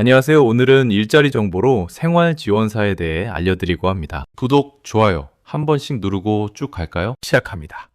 안녕하세요. 오늘은 일자리 정보로 생활 지원사에 대해 알려드리고 합니다. 구독, 좋아요 한 번씩 누르고 쭉 갈까요? 시작합니다.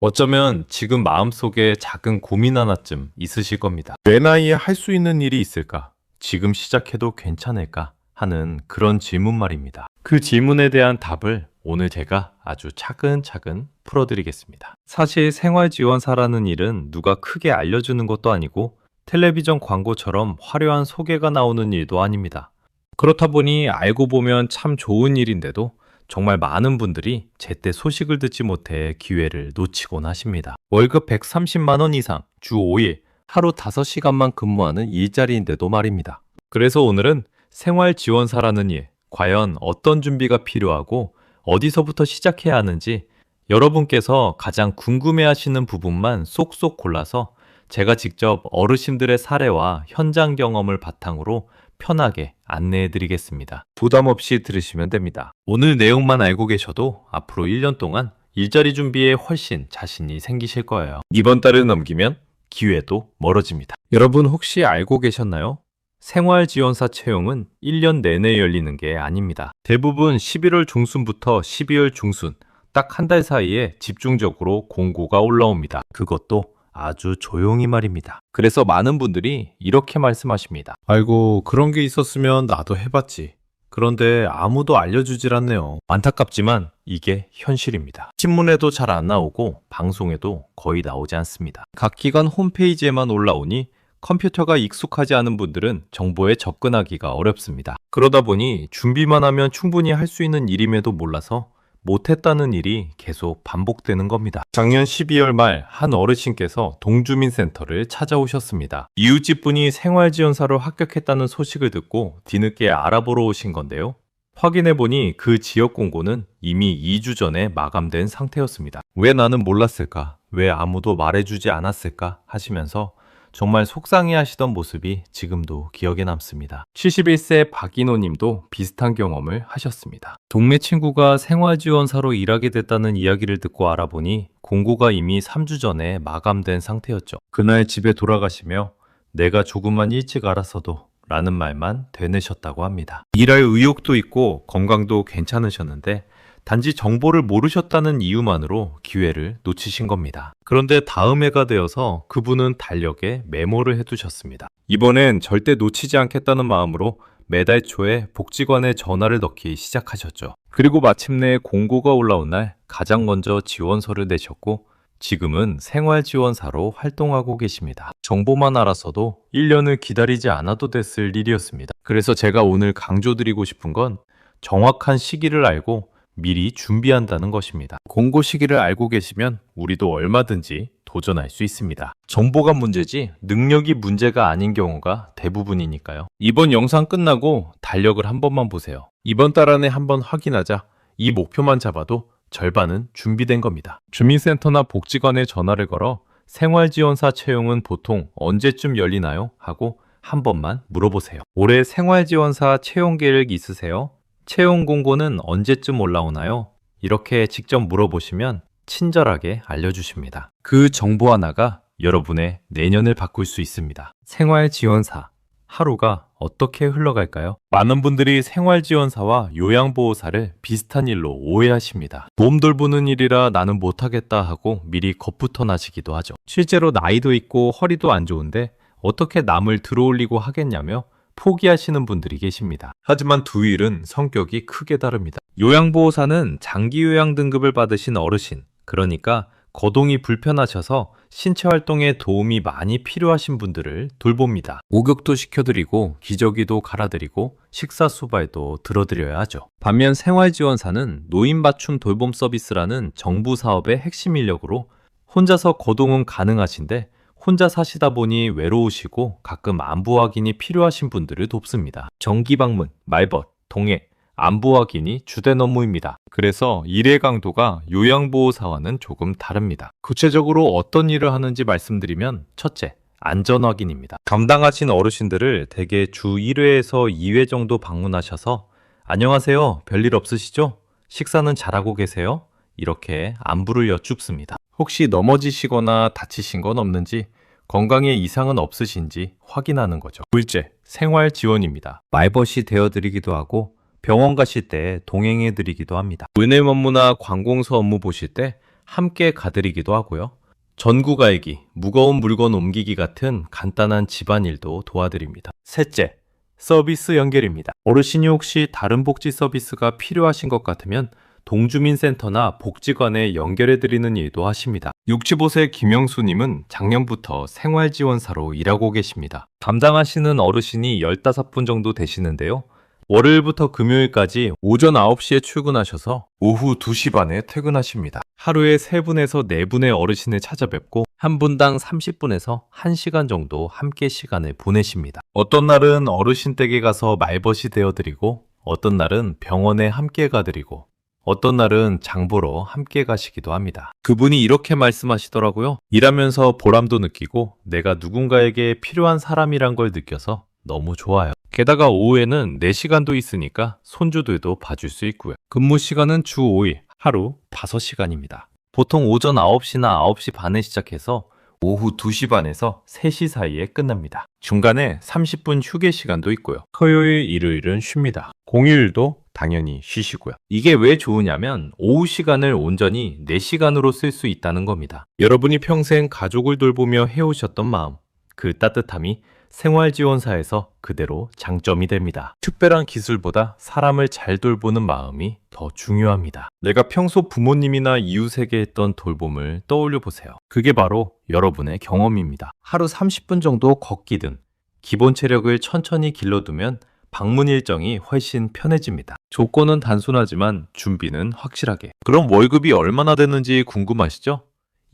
어쩌면 지금 마음속에 작은 고민 하나쯤 있으실 겁니다. 내 나이에 할 수 있는 일이 있을까? 지금 시작해도 괜찮을까? 하는 그런 질문 말입니다. 그 질문에 대한 답을 오늘 제가 아주 차근차근 풀어드리겠습니다. 사실 생활지원사라는 일은 누가 크게 알려주는 것도 아니고 텔레비전 광고처럼 화려한 소개가 나오는 일도 아닙니다. 그렇다 보니 알고 보면 참 좋은 일인데도 정말 많은 분들이 제때 소식을 듣지 못해 기회를 놓치곤 하십니다. 월급 130만 원 이상, 주 5일, 하루 5시간만 근무하는 일자리인데도 말입니다. 그래서 오늘은 생활 지원사라는 일, 과연 어떤 준비가 필요하고 어디서부터 시작해야 하는지 여러분께서 가장 궁금해 하시는 부분만 쏙쏙 골라서 제가 직접 어르신들의 사례와 현장 경험을 바탕으로 편하게 안내해 드리겠습니다. 부담 없이 들으시면 됩니다. 오늘 내용만 알고 계셔도 앞으로 1년 동안 일자리 준비에 훨씬 자신이 생기실 거예요. 이번 달을 넘기면 기회도 멀어집니다. 여러분 혹시 알고 계셨나요? 생활지원사 채용은 1년 내내 열리는 게 아닙니다. 대부분 11월 중순부터 12월 중순, 딱 한 달 사이에 집중적으로 공고가 올라옵니다. 그것도 아주 조용히 말입니다. 그래서 많은 분들이 이렇게 말씀하십니다. 아이고, 그런 게 있었으면 나도 해봤지. 그런데 아무도 알려주질 않네요. 안타깝지만 이게 현실입니다. 신문에도 잘 안 나오고 방송에도 거의 나오지 않습니다. 각 기관 홈페이지에만 올라오니 컴퓨터가 익숙하지 않은 분들은 정보에 접근하기가 어렵습니다. 그러다 보니 준비만 하면 충분히 할 수 있는 일임에도 몰라서 못했다는 일이 계속 반복되는 겁니다. 작년 12월 말 한 어르신께서 동주민센터를 찾아오셨습니다. 이웃집 분이 생활지원사로 합격했다는 소식을 듣고 뒤늦게 알아보러 오신 건데요. 확인해 보니 그 지역 공고는 이미 2주 전에 마감된 상태였습니다. 왜 나는 몰랐을까? 왜 아무도 말해주지 않았을까? 하시면서 정말 속상해 하시던 모습이 지금도 기억에 남습니다. 71세 박인호 님도 비슷한 경험을 하셨습니다. 동네 친구가 생활지원사로 일하게 됐다는 이야기를 듣고 알아보니 공고가 이미 3주 전에 마감된 상태였죠. 그날 집에 돌아가시며 내가 조금만 일찍 알았어도 라는 말만 되뇌셨다고 합니다. 일할 의욕도 있고 건강도 괜찮으셨는데 단지 정보를 모르셨다는 이유만으로 기회를 놓치신 겁니다. 그런데 다음 해가 되어서 그분은 달력에 메모를 해두셨습니다. 이번엔 절대 놓치지 않겠다는 마음으로 매달 초에 복지관에 전화를 넣기 시작하셨죠. 그리고 마침내 공고가 올라온 날 가장 먼저 지원서를 내셨고 지금은 생활지원사로 활동하고 계십니다. 정보만 알아서도 1년을 기다리지 않아도 됐을 일이었습니다. 그래서 제가 오늘 강조드리고 싶은 건 정확한 시기를 알고 미리 준비한다는 것입니다. 공고 시기를 알고 계시면 우리도 얼마든지 도전할 수 있습니다. 정보가 문제지 능력이 문제가 아닌 경우가 대부분이니까요. 이번 영상 끝나고 달력을 한 번만 보세요. 이번 달 안에 한 번 확인하자. 이 목표만 잡아도 절반은 준비된 겁니다. 주민센터나 복지관에 전화를 걸어 생활지원사 채용은 보통 언제쯤 열리나요? 하고 한 번만 물어보세요. 올해 생활지원사 채용 계획 있으세요? 채용 공고는 언제쯤 올라오나요? 이렇게 직접 물어보시면 친절하게 알려주십니다. 그 정보 하나가 여러분의 내년을 바꿀 수 있습니다. 생활지원사. 하루가 어떻게 흘러갈까요? 많은 분들이 생활지원사와 요양보호사를 비슷한 일로 오해하십니다. 몸 돌보는 일이라 나는 못하겠다 하고 미리 겁부터 나시기도 하죠. 실제로 나이도 있고 허리도 안 좋은데 어떻게 남을 들어올리고 하겠냐며 포기하시는 분들이 계십니다. 하지만 두 일은 성격이 크게 다릅니다. 요양보호사는 장기 요양 등급을 받으신 어르신, 그러니까 거동이 불편하셔서 신체 활동에 도움이 많이 필요하신 분들을 돌봅니다. 목욕도 시켜드리고 기저귀도 갈아드리고 식사 수발도 들어드려야 하죠. 반면 생활지원사는 노인 맞춤 돌봄 서비스라는 정부 사업의 핵심 인력으로 혼자서 거동은 가능하신데 혼자 사시다 보니 외로우시고 가끔 안부 확인이 필요하신 분들을 돕습니다. 정기 방문, 말벗, 동해, 안부 확인이 주된 업무입니다. 그래서 일의 강도가 요양보호사와는 조금 다릅니다. 구체적으로 어떤 일을 하는지 말씀드리면 첫째, 안전 확인입니다. 감당하신 어르신들을 대개 주 1회에서 2회 정도 방문하셔서 안녕하세요. 별일 없으시죠? 식사는 잘하고 계세요? 이렇게 안부를 여쭙습니다. 혹시 넘어지시거나 다치신 건 없는지 건강에 이상은 없으신지 확인하는 거죠. 둘째, 생활 지원입니다. 말벗이 되어드리기도 하고 병원 가실 때 동행해드리기도 합니다. 은행 업무나 관공서 업무 보실 때 함께 가드리기도 하고요. 전구 가액이, 무거운 물건 옮기기 같은 간단한 집안일도 도와드립니다. 셋째, 서비스 연결입니다. 어르신이 혹시 다른 복지 서비스가 필요하신 것 같으면 동주민센터나 복지관에 연결해드리는 일도 하십니다. 65세 김영수님은 작년부터 생활지원사로 일하고 계십니다. 담당하시는 어르신이 15분 정도 되시는데요. 월요일부터 금요일까지 오전 9시에 출근하셔서 오후 2시 반에 퇴근하십니다. 하루에 3분에서 4분의 어르신을 찾아뵙고 한 분당 30분에서 1시간 정도 함께 시간을 보내십니다. 어떤 날은 어르신 댁에 가서 말벗이 되어드리고 어떤 날은 병원에 함께 가드리고 어떤 날은 장 보러 함께 가시기도 합니다. 그분이 이렇게 말씀하시더라고요. 일하면서 보람도 느끼고 내가 누군가에게 필요한 사람이란 걸 느껴서 너무 좋아요. 게다가 오후에는 4시간도 있으니까 손주들도 봐줄 수 있고요. 근무 시간은 주 5일, 하루 5시간입니다. 보통 오전 9시나 9시 반에 시작해서 오후 2시 반에서 3시 사이에 끝납니다. 중간에 30분 휴게 시간도 있고요. 토요일, 일요일은 쉽니다. 공휴일도 당연히 쉬시고요. 이게 왜 좋으냐면 오후 시간을 온전히 4시간으로 쓸 수 있다는 겁니다. 여러분이 평생 가족을 돌보며 해오셨던 마음, 그 따뜻함이 생활지원사에서 그대로 장점이 됩니다. 특별한 기술보다 사람을 잘 돌보는 마음이 더 중요합니다. 내가 평소 부모님이나 이웃에게 했던 돌봄을 떠올려 보세요. 그게 바로 여러분의 경험입니다. 하루 30분 정도 걷기든 기본 체력을 천천히 길러두면 방문 일정이 훨씬 편해집니다. 조건은 단순하지만 준비는 확실하게. 그럼 월급이 얼마나 되는지 궁금하시죠?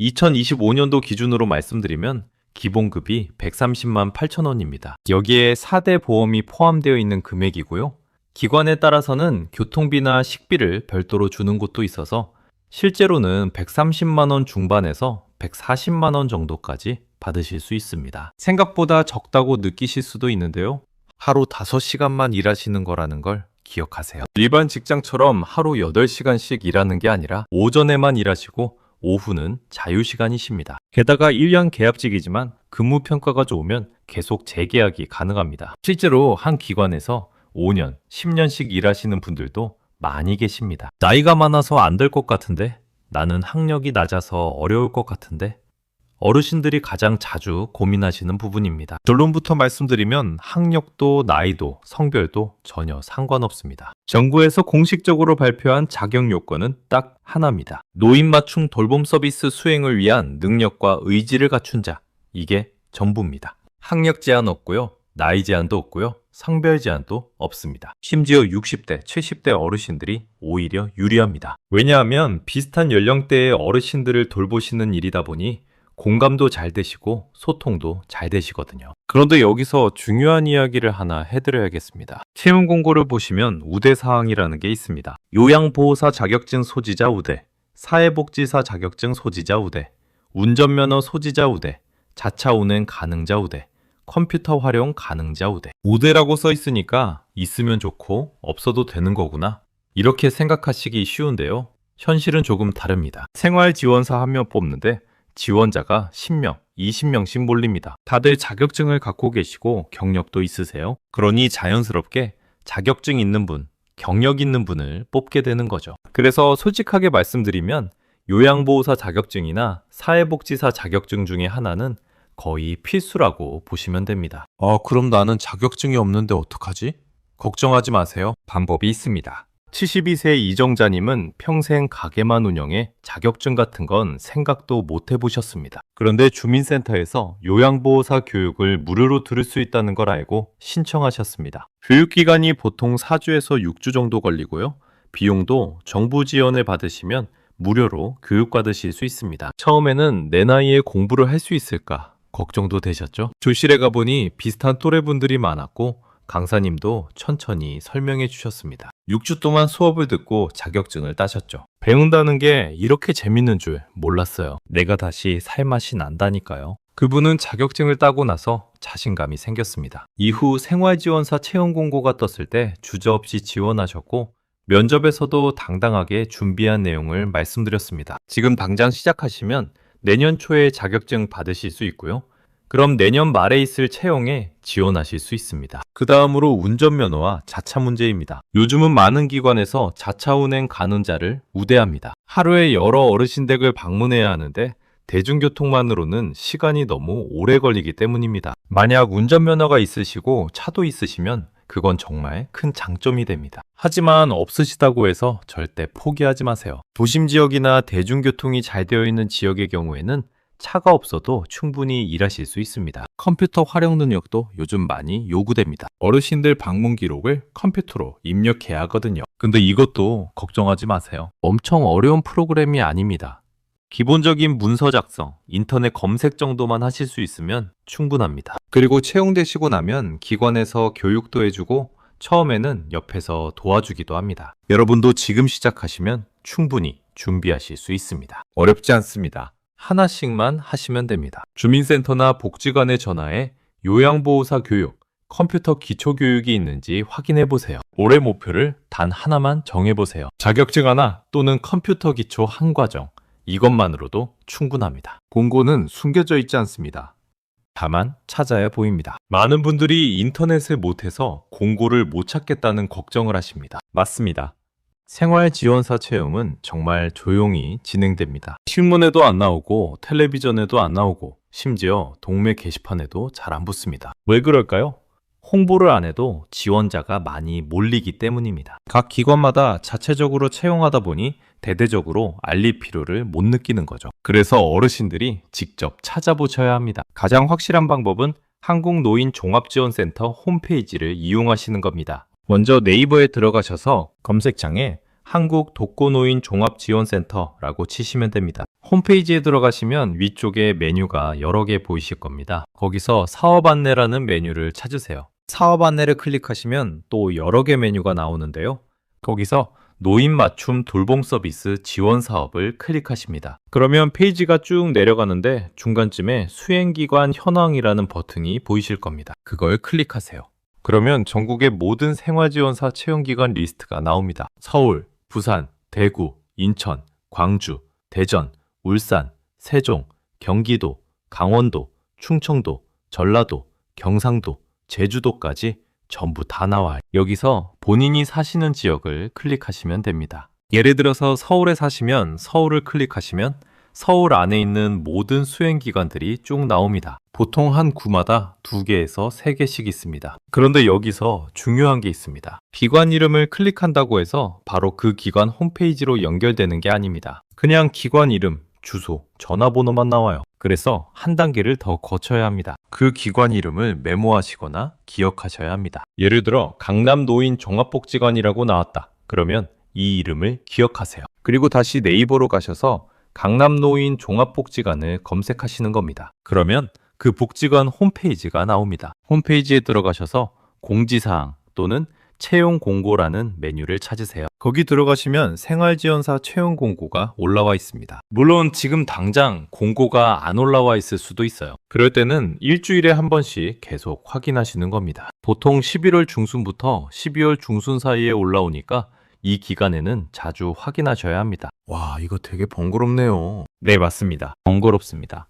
2025년도 기준으로 말씀드리면 기본급이 130만 8천 원입니다. 여기에 4대 보험이 포함되어 있는 금액이고요. 기관에 따라서는 교통비나 식비를 별도로 주는 곳도 있어서 실제로는 130만 원 중반에서 140만 원 정도까지 받으실 수 있습니다. 생각보다 적다고 느끼실 수도 있는데요. 하루 5시간만 일하시는 거라는 걸 기억하세요. 일반 직장처럼 하루 8시간씩 일하는 게 아니라 오전에만 일하시고 오후는 자유시간이십니다. 게다가 1년 계약직이지만 근무 평가가 좋으면 계속 재계약이 가능합니다. 실제로 한 기관에서 5년, 10년씩 일하시는 분들도 많이 계십니다. 나이가 많아서 안 될 것 같은데 나는 학력이 낮아서 어려울 것 같은데 어르신들이 가장 자주 고민하시는 부분입니다. 결론부터 말씀드리면 학력도 나이도 성별도 전혀 상관없습니다. 정부에서 공식적으로 발표한 자격 요건은 딱 하나입니다. 노인 맞춤 돌봄 서비스 수행을 위한 능력과 의지를 갖춘 자. 이게 전부입니다. 학력 제한 없고요. 나이 제한도 없고요. 성별 제한도 없습니다. 심지어 60대, 70대 어르신들이 오히려 유리합니다. 왜냐하면 비슷한 연령대의 어르신들을 돌보시는 일이다 보니 공감도 잘 되시고 소통도 잘 되시거든요. 그런데 여기서 중요한 이야기를 하나 해드려야겠습니다. 채용 공고를 보시면 우대 사항이라는 게 있습니다. 요양보호사 자격증 소지자 우대, 사회복지사 자격증 소지자 우대, 운전면허 소지자 우대, 자차 운행 가능자 우대, 컴퓨터 활용 가능자 우대. 우대라고 써 있으니까 있으면 좋고 없어도 되는 거구나. 이렇게 생각하시기 쉬운데요. 현실은 조금 다릅니다. 생활지원사 한 명 뽑는데 지원자가 10명, 20명씩 몰립니다. 다들 자격증을 갖고 계시고 경력도 있으세요. 그러니 자연스럽게 자격증 있는 분, 경력 있는 분을 뽑게 되는 거죠. 그래서 솔직하게 말씀드리면 요양보호사 자격증이나 사회복지사 자격증 중에 하나는 거의 필수라고 보시면 됩니다. 어, 그럼 나는 자격증이 없는데 어떡하지? 걱정하지 마세요. 방법이 있습니다. 72세 이정자님은 평생 가게만 운영해 자격증 같은 건 생각도 못 해보셨습니다. 그런데 주민센터에서 요양보호사 교육을 무료로 들을 수 있다는 걸 알고 신청하셨습니다. 교육기간이 보통 4주에서 6주 정도 걸리고요. 비용도 정부 지원을 받으시면 무료로 교육받으실 수 있습니다. 처음에는 내 나이에 공부를 할 수 있을까 걱정도 되셨죠? 조실에 가보니 비슷한 또래분들이 많았고 강사님도 천천히 설명해 주셨습니다. 6주 동안 수업을 듣고 자격증을 따셨죠. 배운다는 게 이렇게 재밌는 줄 몰랐어요. 내가 다시 살 맛이 난다니까요. 그분은 자격증을 따고 나서 자신감이 생겼습니다. 이후 생활지원사 채용 공고가 떴을 때 주저없이 지원하셨고 면접에서도 당당하게 준비한 내용을 말씀드렸습니다. 지금 당장 시작하시면 내년 초에 자격증 받으실 수 있고요. 그럼 내년 말에 있을 채용에 지원하실 수 있습니다. 그 다음으로 운전면허와 자차 문제입니다. 요즘은 많은 기관에서 자차 운행 가능자를 우대합니다. 하루에 여러 어르신 댁을 방문해야 하는데 대중교통만으로는 시간이 너무 오래 걸리기 때문입니다. 만약 운전면허가 있으시고 차도 있으시면 그건 정말 큰 장점이 됩니다. 하지만 없으시다고 해서 절대 포기하지 마세요. 도심 지역이나 대중교통이 잘 되어 있는 지역의 경우에는 차가 없어도 충분히 일하실 수 있습니다. 컴퓨터 활용 능력도 요즘 많이 요구됩니다. 어르신들 방문 기록을 컴퓨터로 입력해야 하거든요. 근데 이것도 걱정하지 마세요. 엄청 어려운 프로그램이 아닙니다. 기본적인 문서 작성, 인터넷 검색 정도만 하실 수 있으면 충분합니다. 그리고 채용되시고 나면 기관에서 교육도 해주고 처음에는 옆에서 도와주기도 합니다. 여러분도 지금 시작하시면 충분히 준비하실 수 있습니다. 어렵지 않습니다. 하나씩만 하시면 됩니다. 주민센터나 복지관에 전화해 요양보호사 교육, 컴퓨터 기초교육이 있는지 확인해 보세요. 올해 목표를 단 하나만 정해 보세요. 자격증 하나 또는 컴퓨터 기초 한 과정. 이것만으로도 충분합니다. 공고는 숨겨져 있지 않습니다. 다만 찾아야 보입니다. 많은 분들이 인터넷을 못해서 공고를 못 찾겠다는 걱정을 하십니다. 맞습니다. 생활지원사 채용은 정말 조용히 진행됩니다. 신문에도 안 나오고 텔레비전에도 안 나오고 심지어 동네 게시판에도 잘 안 붙습니다. 왜 그럴까요? 홍보를 안 해도 지원자가 많이 몰리기 때문입니다. 각 기관마다 자체적으로 채용하다 보니 대대적으로 알릴 필요를 못 느끼는 거죠. 그래서 어르신들이 직접 찾아보셔야 합니다. 가장 확실한 방법은 한국노인종합지원센터 홈페이지를 이용하시는 겁니다. 먼저 네이버에 들어가셔서 검색창에 한국 독거노인 종합지원센터라고 치시면 됩니다. 홈페이지에 들어가시면 위쪽에 메뉴가 여러 개 보이실 겁니다. 거기서 사업 안내라는 메뉴를 찾으세요. 사업 안내를 클릭하시면 또 여러 개 메뉴가 나오는데요. 거기서 노인 맞춤 돌봄 서비스 지원 사업을 클릭하십니다. 그러면 페이지가 쭉 내려가는데 중간쯤에 수행기관 현황이라는 버튼이 보이실 겁니다. 그걸 클릭하세요. 그러면 전국의 모든 생활지원사 채용기관 리스트가 나옵니다. 서울, 부산, 대구, 인천, 광주, 대전, 울산, 세종, 경기도, 강원도, 충청도, 전라도, 경상도, 제주도까지 전부 다 나와요. 여기서 본인이 사시는 지역을 클릭하시면 됩니다. 예를 들어서 서울에 사시면 서울을 클릭하시면 서울 안에 있는 모든 수행기관들이 쭉 나옵니다. 보통 한 구마다 두 개에서 세 개씩 있습니다. 그런데 여기서 중요한 게 있습니다. 기관 이름을 클릭한다고 해서 바로 그 기관 홈페이지로 연결되는 게 아닙니다. 그냥 기관 이름, 주소, 전화번호만 나와요. 그래서 한 단계를 더 거쳐야 합니다. 그 기관 이름을 메모하시거나 기억하셔야 합니다. 예를 들어 강남 노인 종합복지관이라고 나왔다. 그러면 이 이름을 기억하세요. 그리고 다시 네이버로 가셔서 강남 노인 종합복지관을 검색하시는 겁니다. 그러면 그 복지관 홈페이지가 나옵니다. 홈페이지에 들어가셔서 공지사항 또는 채용 공고라는 메뉴를 찾으세요. 거기 들어가시면 생활지원사 채용 공고가 올라와 있습니다. 물론 지금 당장 공고가 안 올라와 있을 수도 있어요. 그럴 때는 일주일에 한 번씩 계속 확인하시는 겁니다. 보통 11월 중순부터 12월 중순 사이에 올라오니까 이 기간에는 자주 확인하셔야 합니다. 와, 이거 되게 번거롭네요. 네, 맞습니다. 번거롭습니다.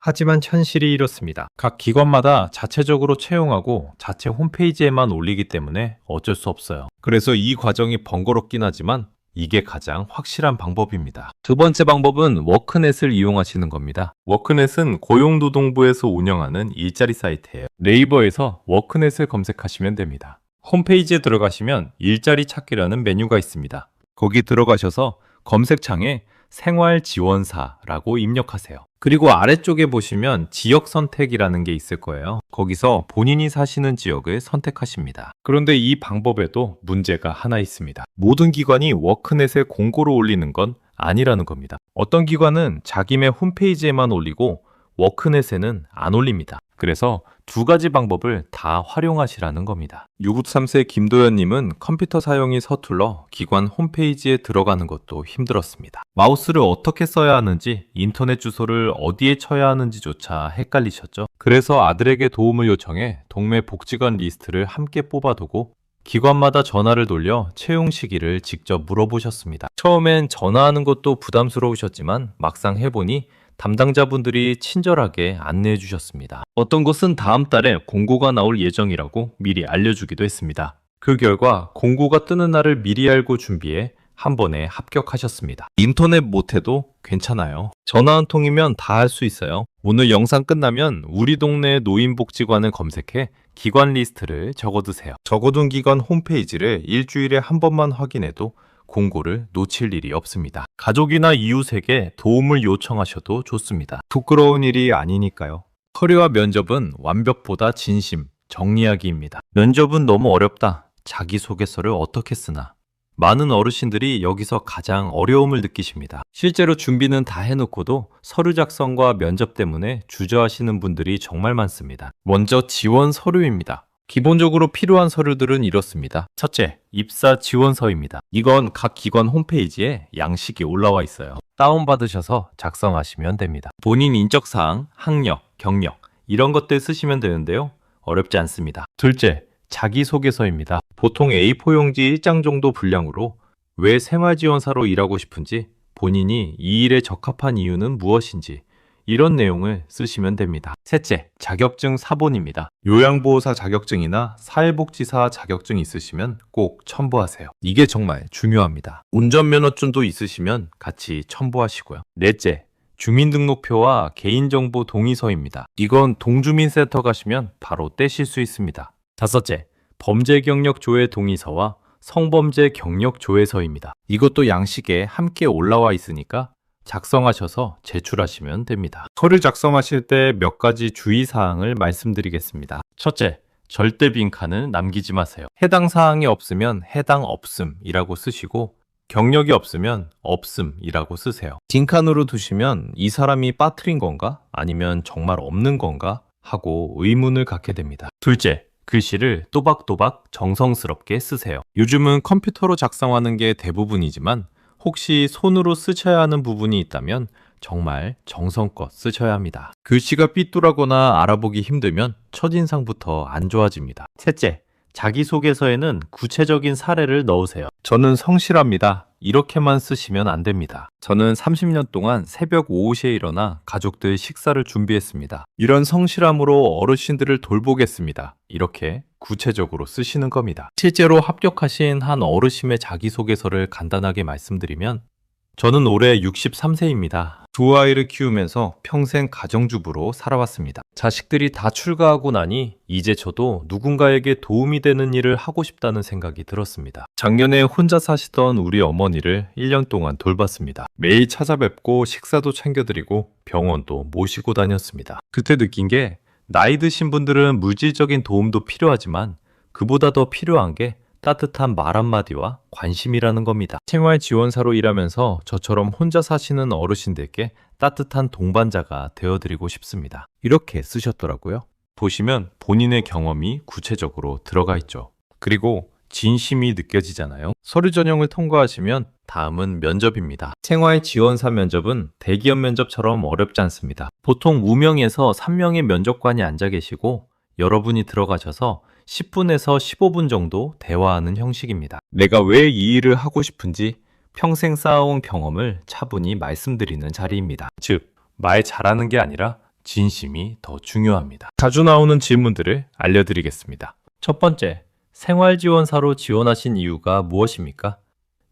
하지만 현실이 이렇습니다. 각 기관마다 자체적으로 채용하고 자체 홈페이지에만 올리기 때문에 어쩔 수 없어요. 그래서 이 과정이 번거롭긴 하지만 이게 가장 확실한 방법입니다. 두 번째 방법은 워크넷을 이용하시는 겁니다. 워크넷은 고용노동부에서 운영하는 일자리 사이트예요. 네이버에서 워크넷을 검색하시면 됩니다. 홈페이지에 들어가시면 일자리 찾기라는 메뉴가 있습니다. 거기 들어가셔서 검색창에 생활 지원사라고 입력하세요. 그리고 아래쪽에 보시면 지역 선택이라는 게 있을 거예요. 거기서 본인이 사시는 지역을 선택하십니다. 그런데 이 방법에도 문제가 하나 있습니다. 모든 기관이 워크넷에 공고를 올리는 건 아니라는 겁니다. 어떤 기관은 자기네 홈페이지에만 올리고 워크넷에는 안 올립니다. 그래서 두 가지 방법을 다 활용하시라는 겁니다. 6953세 김도현님은 컴퓨터 사용이 서툴러 기관 홈페이지에 들어가는 것도 힘들었습니다. 마우스를 어떻게 써야 하는지, 인터넷 주소를 어디에 쳐야 하는지조차 헷갈리셨죠? 그래서 아들에게 도움을 요청해 동네 복지관 리스트를 함께 뽑아두고 기관마다 전화를 돌려 채용 시기를 직접 물어보셨습니다. 처음엔 전화하는 것도 부담스러우셨지만 막상 해보니 담당자분들이 친절하게 안내해 주셨습니다. 어떤 것은 다음 달에 공고가 나올 예정이라고 미리 알려주기도 했습니다. 그 결과 공고가 뜨는 날을 미리 알고 준비해 한 번에 합격하셨습니다. 인터넷 못해도 괜찮아요. 전화 한 통이면 다 할 수 있어요. 오늘 영상 끝나면 우리 동네 노인복지관을 검색해 기관 리스트를 적어두세요. 적어둔 기관 홈페이지를 일주일에 한 번만 확인해도 공고를 놓칠 일이 없습니다. 가족이나 이웃에게 도움을 요청하셔도 좋습니다. 부끄러운 일이 아니니까요. 커리와 면접은 완벽보다 진심, 정리하기입니다. 면접은 너무 어렵다. 자기소개서를 어떻게 쓰나. 많은 어르신들이 여기서 가장 어려움을 느끼십니다. 실제로 준비는 다 해놓고도 서류 작성과 면접 때문에 주저하시는 분들이 정말 많습니다. 먼저 지원 서류입니다. 기본적으로 필요한 서류들은 이렇습니다. 첫째, 입사 지원서입니다. 이건 각 기관 홈페이지에 양식이 올라와 있어요. 다운받으셔서 작성하시면 됩니다. 본인 인적사항, 학력, 경력, 이런 것들 쓰시면 되는데요. 어렵지 않습니다. 둘째, 자기소개서입니다. 보통 A4 용지 1장 정도 분량으로 왜 생활지원사로 일하고 싶은지, 본인이 이 일에 적합한 이유는 무엇인지, 이런 내용을 쓰시면 됩니다. 셋째, 자격증 사본입니다. 요양보호사 자격증이나 사회복지사 자격증 있으시면 꼭 첨부하세요. 이게 정말 중요합니다. 운전면허증도 있으시면 같이 첨부하시고요. 넷째, 주민등록표와 개인정보 동의서입니다. 이건 동주민센터 가시면 바로 떼실 수 있습니다. 다섯째, 범죄 경력 조회 동의서와 성범죄 경력 조회서입니다. 이것도 양식에 함께 올라와 있으니까 작성하셔서 제출하시면 됩니다. 서류 작성하실 때 몇 가지 주의사항을 말씀드리겠습니다. 첫째, 절대 빈칸을 남기지 마세요. 해당 사항이 없으면 해당 없음이라고 쓰시고 경력이 없으면 없음이라고 쓰세요. 빈칸으로 두시면 이 사람이 빠뜨린 건가? 아니면 정말 없는 건가? 하고 의문을 갖게 됩니다. 둘째, 글씨를 또박또박 정성스럽게 쓰세요. 요즘은 컴퓨터로 작성하는 게 대부분이지만 혹시 손으로 쓰셔야 하는 부분이 있다면 정말 정성껏 쓰셔야 합니다. 글씨가 삐뚤하거나 알아보기 힘들면 첫인상부터 안 좋아집니다. 셋째, 자기소개서에는 구체적인 사례를 넣으세요. 저는 성실합니다. 이렇게만 쓰시면 안 됩니다. 저는 30년 동안 새벽 5시에 일어나 가족들 식사를 준비했습니다. 이런 성실함으로 어르신들을 돌보겠습니다. 이렇게 구체적으로 쓰시는 겁니다. 실제로 합격하신 한 어르신의 자기소개서를 간단하게 말씀드리면 저는 올해 63세입니다. 두 아이를 키우면서 평생 가정주부로 살아왔습니다. 자식들이 다 출가하고 나니 이제 저도 누군가에게 도움이 되는 일을 하고 싶다는 생각이 들었습니다. 작년에 혼자 사시던 우리 어머니를 1년 동안 돌봤습니다. 매일 찾아뵙고 식사도 챙겨드리고 병원도 모시고 다녔습니다. 그때 느낀 게 나이 드신 분들은 물질적인 도움도 필요하지만 그보다 더 필요한 게 따뜻한 말 한마디와 관심이라는 겁니다. 생활 지원사로 일하면서 저처럼 혼자 사시는 어르신들께 따뜻한 동반자가 되어드리고 싶습니다. 이렇게 쓰셨더라고요. 보시면 본인의 경험이 구체적으로 들어가 있죠. 그리고 진심이 느껴지잖아요. 서류 전형을 통과하시면 다음은 면접입니다. 생활 지원사 면접은 대기업 면접처럼 어렵지 않습니다. 보통 무명에서 3명의 면접관이 앉아 계시고 여러분이 들어가셔서 10분에서 15분 정도 대화하는 형식입니다. 내가 왜 이 일을 하고 싶은지 평생 쌓아온 경험을 차분히 말씀드리는 자리입니다. 즉, 말 잘하는 게 아니라 진심이 더 중요합니다. 자주 나오는 질문들을 알려드리겠습니다. 첫 번째, 생활지원사로 지원하신 이유가 무엇입니까?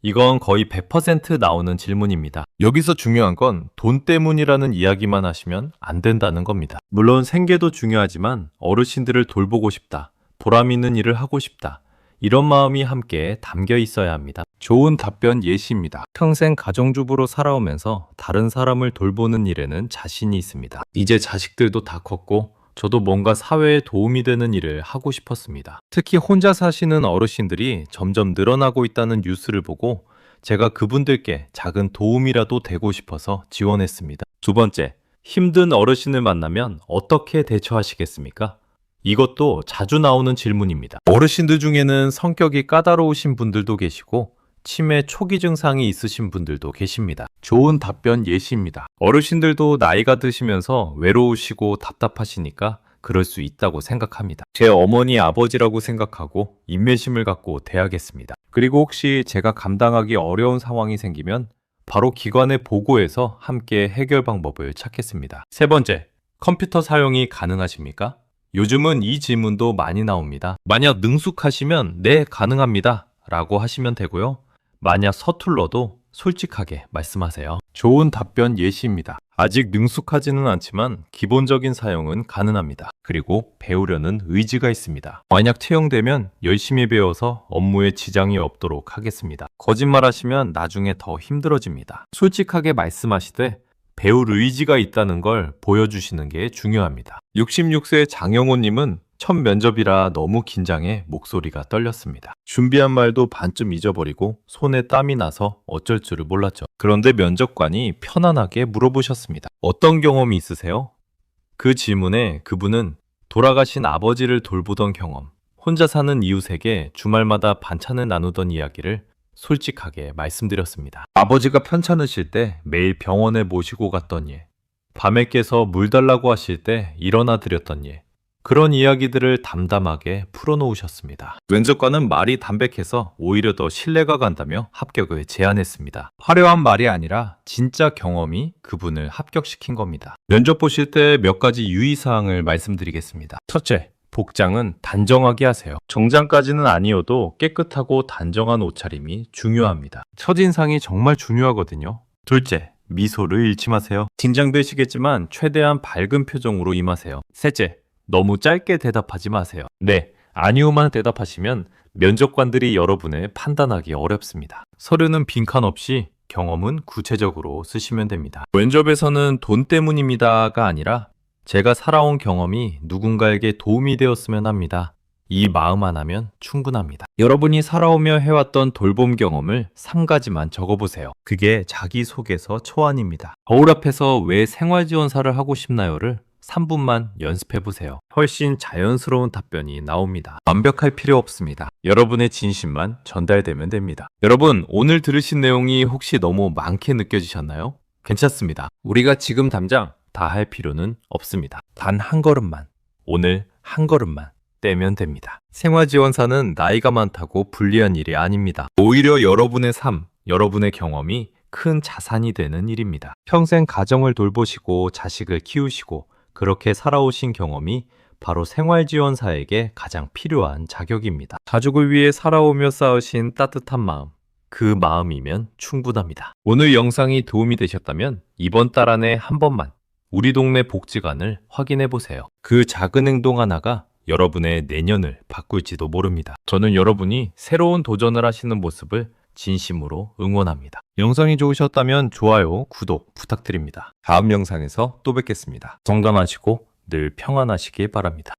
이건 거의 100% 나오는 질문입니다. 여기서 중요한 건 돈 때문이라는 이야기만 하시면 안 된다는 겁니다. 물론 생계도 중요하지만 어르신들을 돌보고 싶다. 보람 있는 일을 하고 싶다. 이런 마음이 함께 담겨 있어야 합니다. 좋은 답변 예시입니다. 평생 가정주부로 살아오면서 다른 사람을 돌보는 일에는 자신이 있습니다. 이제 자식들도 다 컸고 저도 뭔가 사회에 도움이 되는 일을 하고 싶었습니다. 특히 혼자 사시는 어르신들이 점점 늘어나고 있다는 뉴스를 보고 제가 그분들께 작은 도움이라도 되고 싶어서 지원했습니다. 두 번째, 힘든 어르신을 만나면 어떻게 대처하시겠습니까? 이것도 자주 나오는 질문입니다. 어르신들 중에는 성격이 까다로우신 분들도 계시고 치매 초기 증상이 있으신 분들도 계십니다. 좋은 답변 예시입니다. 어르신들도 나이가 드시면서 외로우시고 답답하시니까 그럴 수 있다고 생각합니다. 제 어머니 아버지라고 생각하고 인내심을 갖고 대하겠습니다. 그리고 혹시 제가 감당하기 어려운 상황이 생기면 바로 기관에 보고해서 함께 해결 방법을 찾겠습니다. 세 번째, 컴퓨터 사용이 가능하십니까? 요즘은 이 질문도 많이 나옵니다. 만약 능숙하시면 네, 가능합니다. 라고 하시면 되고요. 만약 서툴러도 솔직하게 말씀하세요. 좋은 답변 예시입니다. 아직 능숙하지는 않지만 기본적인 사용은 가능합니다. 그리고 배우려는 의지가 있습니다. 만약 채용되면 열심히 배워서 업무에 지장이 없도록 하겠습니다. 거짓말하시면 나중에 더 힘들어집니다. 솔직하게 말씀하시되 배울 의지가 있다는 걸 보여주시는 게 중요합니다. 66세 장영호님은 첫 면접이라 너무 긴장해 목소리가 떨렸습니다. 준비한 말도 반쯤 잊어버리고 손에 땀이 나서 어쩔 줄을 몰랐죠. 그런데 면접관이 편안하게 물어보셨습니다. 어떤 경험이 있으세요? 그 질문에 그분은 돌아가신 아버지를 돌보던 경험, 혼자 사는 이웃에게 주말마다 반찬을 나누던 이야기를 솔직하게 말씀드렸습니다. 아버지가 편찮으실 때 매일 병원에 모시고 갔던 예, 밤에 깨서 물 달라고 하실 때 일어나 드렸던 예, 그런 이야기들을 담담하게 풀어놓으셨습니다. 면접관은 말이 담백해서 오히려 더 신뢰가 간다며 합격을 제안했습니다. 화려한 말이 아니라 진짜 경험이 그분을 합격시킨 겁니다. 면접 보실 때 몇 가지 유의사항을 말씀드리겠습니다. 첫째, 복장은 단정하게 하세요. 정장까지는 아니어도 깨끗하고 단정한 옷차림이 중요합니다. 첫인상이 정말 중요하거든요. 둘째, 미소를 잃지 마세요. 긴장되시겠지만 최대한 밝은 표정으로 임하세요. 셋째, 너무 짧게 대답하지 마세요. 네, 아니오만 대답하시면 면접관들이 여러분을 판단하기 어렵습니다. 서류는 빈칸 없이 경험은 구체적으로 쓰시면 됩니다. 면접에서는 돈 때문입니다가 아니라 제가 살아온 경험이 누군가에게 도움이 되었으면 합니다. 이 마음 하나면 충분합니다. 여러분이 살아오며 해왔던 돌봄 경험을 3가지만 적어보세요. 그게 자기소개서 초안입니다. 거울 앞에서 왜 생활지원사를 하고 싶나요를 3분만 연습해보세요. 훨씬 자연스러운 답변이 나옵니다. 완벽할 필요 없습니다. 여러분의 진심만 전달되면 됩니다. 여러분, 오늘 들으신 내용이 혹시 너무 많게 느껴지셨나요? 괜찮습니다. 우리가 지금 당장 다 할 필요는 없습니다. 단 한 걸음만, 오늘 한 걸음만 떼면 됩니다. 생활지원사는 나이가 많다고 불리한 일이 아닙니다. 오히려 여러분의 삶, 여러분의 경험이 큰 자산이 되는 일입니다. 평생 가정을 돌보시고 자식을 키우시고 그렇게 살아오신 경험이 바로 생활지원사에게 가장 필요한 자격입니다. 가족을 위해 살아오며 쌓으신 따뜻한 마음, 그 마음이면 충분합니다. 오늘 영상이 도움이 되셨다면 이번 달 안에 한 번만 우리 동네 복지관을 확인해 보세요. 그 작은 행동 하나가 여러분의 내년을 바꿀지도 모릅니다. 저는 여러분이 새로운 도전을 하시는 모습을 진심으로 응원합니다. 영상이 좋으셨다면 좋아요, 구독 부탁드립니다. 다음 영상에서 또 뵙겠습니다. 건강하시고 늘 평안하시길 바랍니다.